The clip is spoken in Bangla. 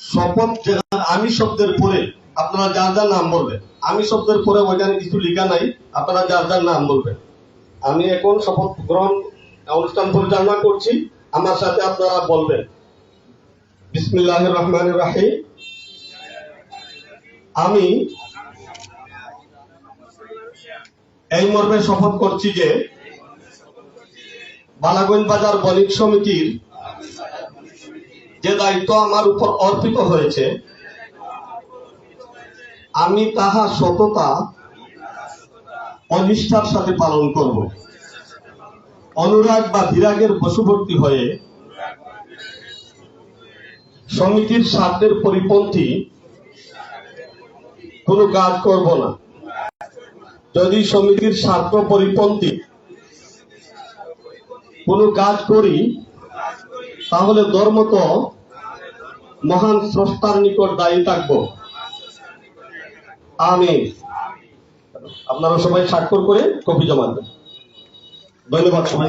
শপথ যেখানে আমি শব্দের পরে, আপনারা যার যার নাম বলবেন। আমি শব্দের পরে ওইখানে কিছু লেখা নাই, আপনারা যার যার নাম বলবেন। আমি এখন শপথ গ্রহণ অনুষ্ঠান পরিচালনা করছি। আমার সাথে আপনারা বলবেন বিসমিল্লাহ রহমান রাহিম। আমি এই মর্মে শপথ করছি যে, বালাগঞ্জ বাজার বণিক সমিতির যে দায়িত্ব আমার উপর অর্পিত হয়েছে, আমি তাহা সততা, অনিষ্ঠার সাথে পালন করব। অনুরাগ বা বিরাগের বশবর্তী হয়ে সমিতির স্বার্থের পরিপন্থী কোনো কাজ করব না। যদি সমিতির স্বার্থ পরিপন্থী কোনো কাজ করি তাহলে ধর্ম তো মহান স্রষ্টার নিকট দায়ী থাকব। আমি আপনারা সবাই স্বাক্ষর করে কপি জমা দেন। ধন্যবাদ সবাই